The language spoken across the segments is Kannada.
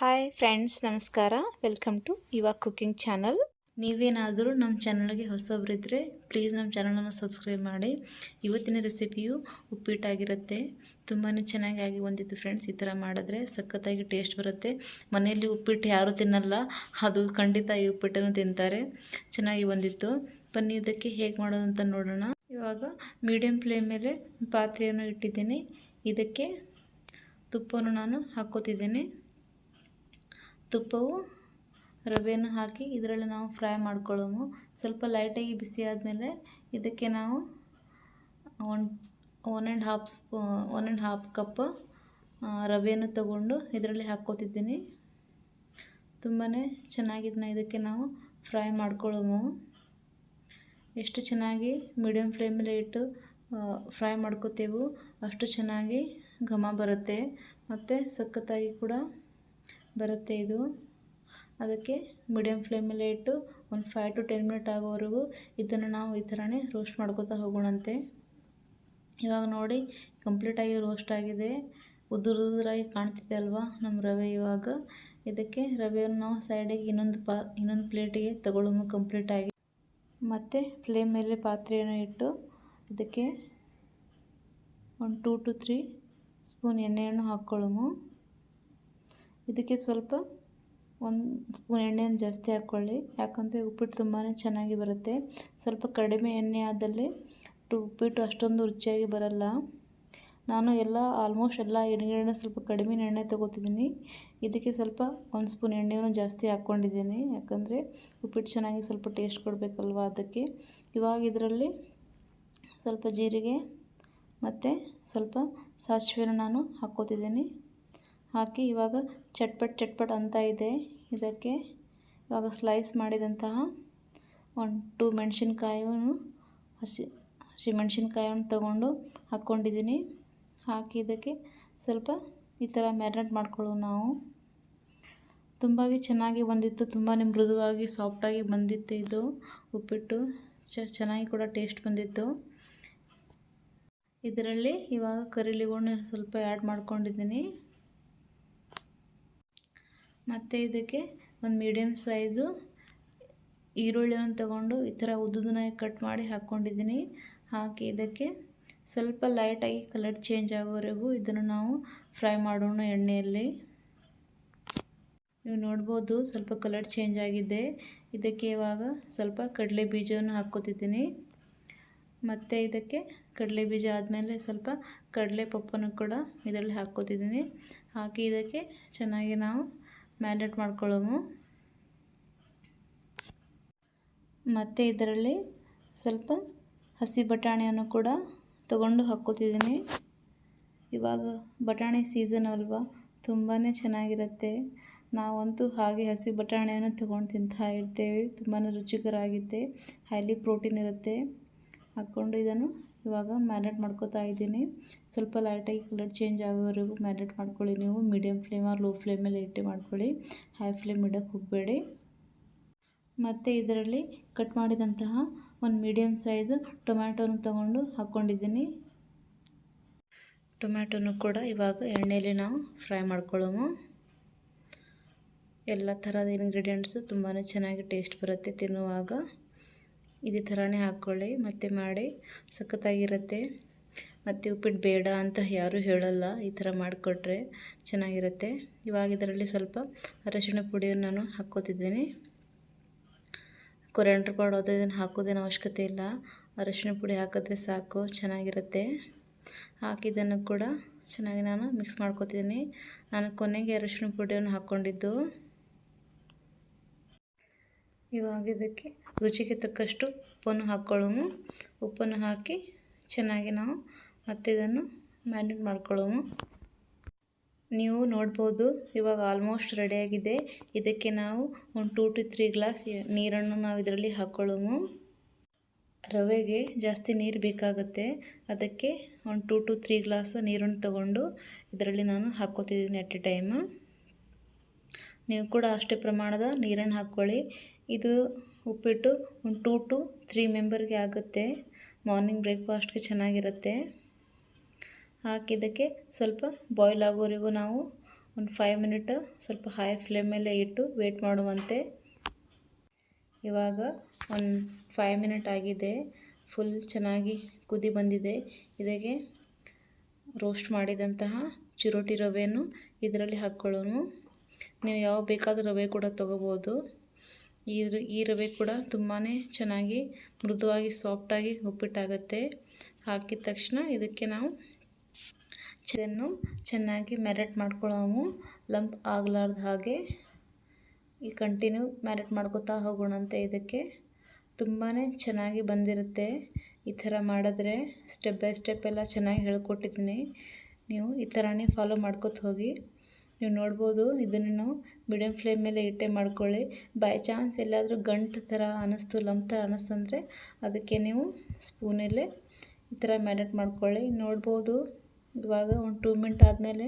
ಹಾಯ್ ಫ್ರೆಂಡ್ಸ್ ನಮಸ್ಕಾರ. Welcome to Yuva cooking channel ನೀವೇನಾದರೂ ನಮ್ಮ ಚಾನಲ್ಗೆ ಹೊಸಬರಿದ್ದರೆ ಪ್ಲೀಸ್ ನಮ್ಮ ಚಾನಲನ್ನು ಸಬ್ಸ್ಕ್ರೈಬ್ ಮಾಡಿ. ಇವತ್ತಿನ ರೆಸಿಪಿಯು ಉಪ್ಪಿಟ್ಟಾಗಿರುತ್ತೆ. ತುಂಬಾ ಚೆನ್ನಾಗಿ ಬಂದಿತ್ತು ಫ್ರೆಂಡ್ಸ್ ಈ ಥರ ಮಾಡಿದ್ರೆ ಸಖತ್ತಾಗಿ ಟೇಸ್ಟ್ ಬರುತ್ತೆ. ಮನೆಯಲ್ಲಿ ಉಪ್ಪಿಟ್ಟು ಯಾರೂ ತಿನ್ನಲ್ಲ, ಅದು ಖಂಡಿತ ಈ ಉಪ್ಪಿಟ್ಟನ್ನು ತಿಂತಾರೆ. ಚೆನ್ನಾಗಿ ಬಂದಿತ್ತು ಬನ್ನಿ ಇದಕ್ಕೆ ಹೇಗೆ ಮಾಡೋದು ಅಂತ ನೋಡೋಣ. ಇವಾಗ ಮೀಡಿಯಮ್ ಫ್ಲೇಮ್ ಮೇಲೆ ಪಾತ್ರೆಯನ್ನು ಇಟ್ಟಿದ್ದೀನಿ. ಇದಕ್ಕೆ ತುಪ್ಪವನ್ನು ನಾನು ಹಾಕ್ಕೋತಿದ್ದೀನಿ ತುಪ್ಪವು ರವೆಯನ್ನು ಹಾಕಿ ಇದರಲ್ಲಿ ನಾವು ಫ್ರೈ ಮಾಡ್ಕೊಳ್ಳೋಮು. ಸ್ವಲ್ಪ ಲೈಟಾಗಿ ಬಿಸಿ ಆದಮೇಲೆ ಇದಕ್ಕೆ ನಾವು one one and half spoon, one and half cup ರವೆಯನ್ನು ತಗೊಂಡು ಇದರಲ್ಲಿ ಹಾಕ್ಕೋತಿದ್ದೀನಿ. ತುಂಬಾ ಚೆನ್ನಾಗಿದ್ದನ್ನ ಇದಕ್ಕೆ ನಾವು ಫ್ರೈ ಮಾಡ್ಕೊಳ್ಳೋಮು. ಎಷ್ಟು ಚೆನ್ನಾಗಿ ಮೀಡಿಯಮ್ ಫ್ಲೇಮಲ್ಲಿ ಇಟ್ಟು ಫ್ರೈ ಮಾಡ್ಕೋತೇವೆ ಅಷ್ಟು ಚೆನ್ನಾಗಿ ಘಮ ಬರುತ್ತೆ. ಮತ್ತು ಸಖತ್ತಾಗಿ ಕೂಡ ಬರುತ್ತೆ ಇದು. ಅದಕ್ಕೆ ಮೀಡಿಯಮ್ ಫ್ಲೇಮಲ್ಲೇ ಇಟ್ಟು ಒಂದು ಫೈವ್ ಟು ಟೆನ್ ಮಿನಿಟ್ ಆಗೋವರೆಗೂ ಇದನ್ನು ನಾವು ಈ ಥರನೇ ರೋಸ್ಟ್ ಮಾಡ್ಕೋತಾ ಹೋಗೋಣಂತೆ. ಇವಾಗ ನೋಡಿ ಕಂಪ್ಲೀಟಾಗಿ ರೋಸ್ಟ್ ಆಗಿದೆ. ಉದುರು ಉದುರಾಗಿ ಕಾಣ್ತಿದೆ ಅಲ್ವಾ ನಮ್ಮ ರವೆ ಇವಾಗ. ಇದಕ್ಕೆ ರವೆಯನ್ನು ನಾವು ಸೈಡಿಗೆ ಇನ್ನೊಂದು ಪಾ, ಇನ್ನೊಂದು ಪ್ಲೇಟಿಗೆ ತಗೊಳ್ಳೋము ಕಂಪ್ಲೀಟಾಗಿ ಮತ್ತು ಫ್ಲೇಮ್ ಮೇಲೆ ಪಾತ್ರೆಯನ್ನು ಇಟ್ಟು ಇದಕ್ಕೆ ಒಂದು ಟೂ ಟು ತ್ರೀ ಸ್ಪೂನ್ ಎಣ್ಣೆಯನ್ನು ಹಾಕ್ಕೊಳ್ಳೋము ಇದಕ್ಕೆ ಸ್ವಲ್ಪ ಒಂದು ಸ್ಪೂನ್ ಎಣ್ಣೆಯನ್ನು ಜಾಸ್ತಿ ಹಾಕ್ಕೊಳ್ಳಿ. ಯಾಕಂದರೆ ಉಪ್ಪಿಟ್ಟು ತುಂಬಾ ಚೆನ್ನಾಗಿ ಬರುತ್ತೆ. ಸ್ವಲ್ಪ ಕಡಿಮೆ ಎಣ್ಣೆ ಆದಲ್ಲಿ ಉಪ್ಪಿಟ್ಟು ಅಷ್ಟೊಂದು ರುಚಿಯಾಗಿ ಬರಲ್ಲ. ನಾನು ಎಲ್ಲ, ಆಲ್ಮೋಸ್ಟ್ ಎಲ್ಲ ಎಣ್ಣೆಗಳನ್ನ ಸ್ವಲ್ಪ ಕಡಿಮೆ ಎಣ್ಣೆ ತೊಗೋತಿದ್ದೀನಿ. ಇದಕ್ಕೆ ಸ್ವಲ್ಪ ಒಂದು ಸ್ಪೂನ್ ಎಣ್ಣೆಯನ್ನು ಜಾಸ್ತಿ ಹಾಕ್ಕೊಂಡಿದ್ದೀನಿ. ಯಾಕಂದರೆ ಉಪ್ಪಿಟ್ಟು ಚೆನ್ನಾಗಿ ಸ್ವಲ್ಪ ಟೇಸ್ಟ್ ಕೊಡಬೇಕಲ್ವ ಅದಕ್ಕೆ. ಇವಾಗ ಇದರಲ್ಲಿ ಸ್ವಲ್ಪ ಜೀರಿಗೆ ಮತ್ತು ಸ್ವಲ್ಪ ಸಾಸಿವೆನ ನಾನು ಹಾಕ್ಕೋತಿದ್ದೀನಿ. ಹಾಕಿ ಇವಾಗ ಚಟ್ಪಟ್ ಚಟ್ಪಟ್ ಅಂತ ಇದೆ. ಇದಕ್ಕೆ ಇವಾಗ ಸ್ಲೈಸ್ ಮಾಡಿದಂತಹ ಒಂದು ಟೂ ಮೆಣಸಿನ್ಕಾಯನ್ನು ಹಸಿ ಹಸಿ ಮೆಣಸಿನ್ಕಾಯನ್ನು ತಗೊಂಡು ಹಾಕ್ಕೊಂಡಿದ್ದೀನಿ ಹಾಕಿ ಇದಕ್ಕೆ ಸ್ವಲ್ಪ ಈ ಥರ ಮ್ಯಾರಿನೇಟ್ ಮಾಡ್ಕೊಳ್ಳೋ ನಾವು. ತುಂಬ ಚೆನ್ನಾಗಿ ಬಂದಿತ್ತು ತುಂಬಾ ಮೃದುವಾಗಿ ಸಾಫ್ಟಾಗಿ ಬಂದಿತ್ತು ಇದು. ಉಪ್ಪಿಟ್ಟು ಚೆನ್ನಾಗಿ ಕೂಡ ಟೇಸ್ಟ್ ಬಂದಿತ್ತು. ಇದರಲ್ಲಿ ಇವಾಗ ಕರಿಲಿಗೊಂಡು ಸ್ವಲ್ಪ ಆ್ಯಡ್ ಮಾಡ್ಕೊಂಡಿದ್ದೀನಿ. ಮತ್ತು ಇದಕ್ಕೆ ಒಂದು ಮೀಡಿಯಮ್ ಸೈಜು ಈರುಳ್ಳಿಯನ್ನು ತಗೊಂಡು ಈ ಥರ ಉದ್ದುದನಾಗಿ ಕಟ್ ಮಾಡಿ ಹಾಕ್ಕೊಂಡಿದ್ದೀನಿ ಹಾಕಿ ಇದಕ್ಕೆ ಸ್ವಲ್ಪ ಲೈಟಾಗಿ ಕಲರ್ ಚೇಂಜ್ ಆಗೋವರೆಗೂ ಇದನ್ನು ನಾವು ಫ್ರೈ ಮಾಡೋಣ ಎಣ್ಣೆಯಲ್ಲಿ. ನೀವು ನೋಡ್ಬೋದು ಸ್ವಲ್ಪ ಕಲರ್ ಚೇಂಜ್ ಆಗಿದೆ. ಇದಕ್ಕೆ ಇವಾಗ ಸ್ವಲ್ಪ ಕಡಲೆ ಬೀಜವನ್ನು ಹಾಕ್ಕೋತಿದ್ದೀನಿ. ಮತ್ತು ಇದಕ್ಕೆ ಕಡಲೆ ಬೀಜ ಆದಮೇಲೆ ಸ್ವಲ್ಪ ಕಡಲೆ ಪಪ್ಪನ್ನು ಕೂಡ ಇದರಲ್ಲಿ ಹಾಕ್ಕೋತಿದ್ದೀನಿ. ಹಾಕಿ ಇದಕ್ಕೆ ಚೆನ್ನಾಗಿ ನಾವು ಮ್ಯಾರಿನೇಟ್ ಮಾಡ್ಕೊಳ್ಳೋಮು. ಮತ್ತು ಇದರಲ್ಲಿ ಸ್ವಲ್ಪ ಹಸಿ ಬಟಾಣಿಯನ್ನು ಕೂಡ ತಗೊಂಡು ಹಾಕ್ಕೋತಿದ್ದೀನಿ. ಇವಾಗ ಬಟಾಣಿ ಸೀಸನ್ ಅಲ್ವಾ ತುಂಬಾ ಚೆನ್ನಾಗಿರುತ್ತೆ. ನಾವಂತೂ ಹಾಗೆ ಹಸಿ ಬಟಾಣಿಯನ್ನು ತೊಗೊಂಡು ತಿಂತಾ ಇರ್ತೇವೆ. ತುಂಬಾ ರುಚಿಕರ ಆಗಿದೆ ಹೈಲಿ ಪ್ರೋಟೀನ್ ಇರುತ್ತೆ. ಹಾಕ್ಕೊಂಡು ಇದನ್ನು ಇವಾಗ ಮ್ಯಾರಿನೇಟ್ ಮಾಡ್ಕೋತಾ ಇದ್ದೀನಿ. ಸ್ವಲ್ಪ ಲೈಟಾಗಿ ಕಲರ್ ಚೇಂಜ್ ಆಗೋವರೆಗೂ ಮ್ಯಾರಿನೇಟ್ ಮಾಡ್ಕೊಳ್ಳಿ ನೀವು. ಮೀಡಿಯಮ್ ಫ್ಲೇಮ್ ಆರ್ ಲೋ ಫ್ಲೇಮಲ್ಲಿ ಇಟ್ಟು ಮಾಡ್ಕೊಳ್ಳಿ. ಹೈ ಫ್ಲೇಮ್ ಇಡೋಕ್ಕೆ ಹೋಗಬೇಡಿ. ಮತ್ತು ಇದರಲ್ಲಿ ಕಟ್ ಮಾಡಿದಂತಹ ಒಂದು ಮೀಡಿಯಮ್ ಸೈಜ್ ಟೊಮ್ಯಾಟೋನ ತೊಗೊಂಡು ಹಾಕ್ಕೊಂಡಿದ್ದೀನಿ. ಟೊಮ್ಯಾಟೋನು ಕೂಡ ಇವಾಗ ಎಣ್ಣೆಯಲ್ಲಿ ನಾವು ಫ್ರೈ ಮಾಡ್ಕೊಳ್ಳೋಣ ಎಲ್ಲ ಥರದ ಇಂಗ್ರೀಡಿಯೆಂಟ್ಸು ತುಂಬಾ ಚೆನ್ನಾಗಿ ಟೇಸ್ಟ್ ಬರುತ್ತೆ ತಿನ್ನುವಾಗ. ಇದೇ ಥರನೇ ಹಾಕ್ಕೊಳ್ಳಿ ಮತ್ತೆ ಮಾಡಿ. ಸಖತ್ತಾಗಿರುತ್ತೆ. ಮತ್ತು ಉಪ್ಪಿಟ್ಟು ಬೇಡ ಅಂತ ಯಾರೂ ಹೇಳಲ್ಲ, ಈ ಥರ ಮಾಡಿಕೊಟ್ರೆ ಚೆನ್ನಾಗಿರುತ್ತೆ. ಇವಾಗ ಇದರಲ್ಲಿ ಸ್ವಲ್ಪ ಅರಶಿನ ಪುಡಿಯನ್ನು ನಾನು ಹಾಕ್ಕೋತಿದ್ದೀನಿ. ಕೊರಿಯಾಂಡ್ರ್ ಪೌಡರ್ ಇದನ್ನು ಹಾಕೋದೇನು ಅವಶ್ಯಕತೆ ಇಲ್ಲ. ಅರಶಿನ ಪುಡಿ ಹಾಕಿದ್ರೆ ಸಾಕು, ಚೆನ್ನಾಗಿರುತ್ತೆ. ಹಾಕಿದ್ದನ್ನು ಕೂಡ ಚೆನ್ನಾಗಿ ನಾನು ಮಿಕ್ಸ್ ಮಾಡ್ಕೋತಿದ್ದೀನಿ. ನಾನು ಕೊನೆಗೆ ಅರಶಿನ ಪುಡಿಯನ್ನು ಹಾಕ್ಕೊಂಡಿದ್ದು. ಇವಾಗ ಇದಕ್ಕೆ ರುಚಿಗೆ ತಕ್ಕಷ್ಟು ಉಪ್ಪನ್ನು ಹಾಕ್ಕೊಳ್ಳೋಮು ಉಪ್ಪನ್ನು ಹಾಕಿ ಚೆನ್ನಾಗಿ ನಾವು ಮತ್ತೆ ಇದನ್ನು ಮ್ಯಾರಿನೇಟ್ ಮಾಡ್ಕೊಳ್ಳೋಮು ನೀವು ನೋಡ್ಬೋದು ಇವಾಗ ಆಲ್ಮೋಸ್ಟ್ ರೆಡಿಯಾಗಿದೆ ಇದಕ್ಕೆ ನಾವು ಒಂದು ಟೂ ಟು ತ್ರೀ ಗ್ಲಾಸ್ ನೀರನ್ನು ನಾವು ಇದರಲ್ಲಿ ಹಾಕ್ಕೊಳ್ಳೋಮು ರವೆಗೆ ಜಾಸ್ತಿ ನೀರು ಬೇಕಾಗುತ್ತೆ. ಅದಕ್ಕೆ ಒಂದು ಟೂ ಟು ತ್ರೀ ಗ್ಲಾಸ್ ನೀರನ್ನು ತಗೊಂಡು ಇದರಲ್ಲಿ ನಾನು ಹಾಕ್ಕೋತಿದ್ದೀನಿ ಅಟ್ ಎ ಟೈಮ್. ನೀವು ಕೂಡ ಅಷ್ಟೇ ಪ್ರಮಾಣದ ನೀರನ್ನು ಹಾಕ್ಕೊಳ್ಳಿ. ಇದು ಉಪ್ಪಿಟ್ಟು ಒಂದು ಟೂ ಟು ತ್ರೀ ಮೆಂಬರ್ಗೆ ಆಗುತ್ತೆ. ಮಾರ್ನಿಂಗ್ ಬ್ರೇಕ್ಫಾಸ್ಟ್ಗೆ ಚೆನ್ನಾಗಿರುತ್ತೆ. ಹಾಕಿದ್ದಕ್ಕೆ ಸ್ವಲ್ಪ ಬಾಯ್ಲ್ ಆಗೋವರೆಗೂ ನಾವು ಒಂದು ಫೈವ್ ಮಿನಿಟ್ ಸ್ವಲ್ಪ ಹೈ ಫ್ಲೇಮ್ ಮೇಲೆ ಇಟ್ಟು ವೇಟ್ ಮಾಡುವಂತೆ. ಇವಾಗ ಒಂದು ಫೈವ್ ಮಿನಿಟ್ ಆಗಿದೆ. ಫುಲ್ ಚೆನ್ನಾಗಿ ಕುದಿ ಬಂದಿದೆ. ಇದಕ್ಕೆ ರೋಸ್ಟ್ ಮಾಡಿದಂತಹ ಚಿರೋಟಿ ರವೆಯನ್ನು ಇದರಲ್ಲಿ ಹಾಕ್ಕೊಳ್ಳೋನು. ನೀವು ಯಾವ ಬೇಕಾದ ರವೆ ಕೂಡ ತೊಗೋಬೋದು. ಈ ಈ ರವೆ ಕೂಡ ತುಂಬಾ ಚೆನ್ನಾಗಿ ಮೃದುವಾಗಿ ಸಾಫ್ಟಾಗಿ ಉಪ್ಪಿಟ್ಟಾಗುತ್ತೆ. ಹಾಕಿದ ತಕ್ಷಣ ಇದಕ್ಕೆ ನಾವು ಇದನ್ನು ಚೆನ್ನಾಗಿ ಮ್ಯಾರೇಟ್ ಮಾಡ್ಕೊಳ್ಳೋವು ಲಂಪ್ ಆಗಲಾರ್ದ ಹಾಗೆ ಈ ಕಂಟಿನ್ಯೂ ಮ್ಯಾರೇಟ್ ಮಾಡ್ಕೋತಾ ಹೋಗೋಣಂತೆ ಇದಕ್ಕೆ. ತುಂಬಾ ಚೆನ್ನಾಗಿ ಬಂದಿರುತ್ತೆ. ಈ ಥರ ಮಾಡಿದ್ರೆ ಸ್ಟೆಪ್ ಬೈ ಸ್ಟೆಪ್ ಎಲ್ಲ ಚೆನ್ನಾಗಿ ಹೇಳ್ಕೊಟ್ಟಿದ್ದೀನಿ. ನೀವು ಈ ಥರನೇ ಫಾಲೋ ಮಾಡ್ಕೊತ ಹೋಗಿ. ನೀವು ನೋಡ್ಬೋದು ಇದನ್ನು ನಾವು ಮೀಡಿಯಮ್ ಫ್ಲೇಮ್ ಮೇಲೆ ಇಟ್ಟೆ ಮಾಡ್ಕೊಳ್ಳಿ. ಬೈ ಚಾನ್ಸ್ ಎಲ್ಲಾದರೂ ಗಂಟು ಥರ ಅನ್ನಿಸ್ತು, ಲಂಪ್ ಥರ ಅನ್ನಿಸ್ತಂದರೆ ಅದಕ್ಕೆ ನೀವು ಸ್ಪೂನಲ್ಲೇ ಈ ಥರ ಮ್ಯಾರಿನೇಟ್ ಮಾಡ್ಕೊಳ್ಳಿ. ನೋಡ್ಬೋದು, ಇವಾಗ ಒಂದು ಟೂ ಮಿನಿಟ್ ಆದಮೇಲೆ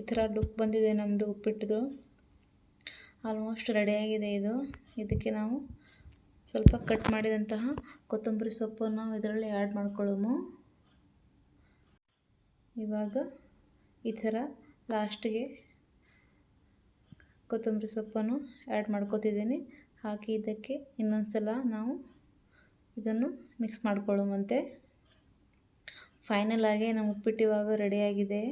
ಈ ಥರ ಲುಕ್ ಬಂದಿದೆ ನಮ್ಮದು ಉಪ್ಪಿಟ್ಟದು. ಆಲ್ಮೋಸ್ಟ್ ರೆಡಿಯಾಗಿದೆ ಇದು. ಇದಕ್ಕೆ ನಾವು ಸ್ವಲ್ಪ ಕಟ್ ಮಾಡಿದಂತಹ ಕೊತ್ತಂಬರಿ ಸೊಪ್ಪನ್ನು ಇದರಲ್ಲಿ ಆ್ಯಡ್ ಮಾಡ್ಕೊಳ್ಳೋಮು. ಇವಾಗ ಈ ಥರ ಲಾಸ್ಟಿಗೆ ಕೊತ್ತಂಬರಿ ಸೊಪ್ಪನ್ನು ಆ್ಯಡ್ ಮಾಡ್ಕೋತಿದ್ದೀನಿ. ಹಾಕಿ ಇದಕ್ಕೆ ಇನ್ನೊಂದು ಸಲ ನಾವು ಇದನ್ನು ಮಿಕ್ಸ್ ಮಾಡ್ಕೊಳ್ಳುವಂತೆ. ಫೈನಲ್ ಆಗಿ ನಮ್ಮ ಉಪ್ಪಿಟ್ಟು ಇವಾಗ ರೆಡಿಯಾಗಿದೆ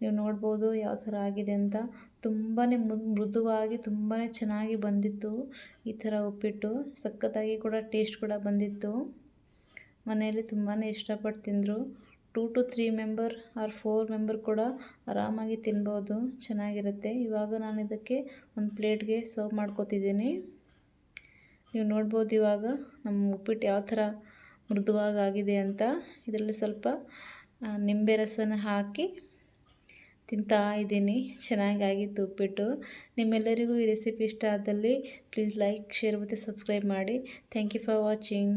ನೀವು ನೋಡ್ಬೋದು ಯಾವ ಥರ ಆಗಿದೆ ಅಂತ. ತುಂಬಾ ಮೃದುವಾಗಿ ತುಂಬಾ ಚೆನ್ನಾಗಿ ಬಂದಿತ್ತು ಈ ಥರ ಉಪ್ಪಿಟ್ಟು. ಸಖತ್ತಾಗಿ ಕೂಡ ಟೇಸ್ಟ್ ಕೂಡ ಬಂದಿತ್ತು. ಮನೆಯಲ್ಲಿ ತುಂಬಾ ಇಷ್ಟಪಟ್ಟು ತಿಂದರು. Two to three member or four member ಕೂಡ ಆರಾಮಾಗಿ ತಿನ್ಬೋದು, ಚೆನ್ನಾಗಿರುತ್ತೆ. ಇವಾಗ ನಾನು ಇದಕ್ಕೆ ಒಂದು ಪ್ಲೇಟ್ಗೆ ಸರ್ವ್ ಮಾಡ್ಕೋತಿದ್ದೀನಿ. ನೀವು ನೋಡ್ಬೋದು ಇವಾಗ ನಮ್ಮ ಉಪ್ಪಿಟ್ಟು ಯಾವ ಥರ ಮೃದುವಾಗಿ ಆಗಿದೆ ಅಂತ. ಇದರಲ್ಲಿ ಸ್ವಲ್ಪ ನಿಂಬೆ ರಸನ ಹಾಕಿ ತಿಂತಾ ಇದ್ದೀನಿ. ಚೆನ್ನಾಗಿ ಆಗಿತ್ತು ಉಪ್ಪಿಟ್ಟು. ನಿಮ್ಮೆಲ್ಲರಿಗೂ ಈ ರೆಸಿಪಿ ಇಷ್ಟ ಆದಲ್ಲಿ ಪ್ಲೀಸ್ ಲೈಕ್, ಶೇರ್ ಮತ್ತು ಸಬ್ಸ್ಕ್ರೈಬ್ ಮಾಡಿ. Thank you for watching.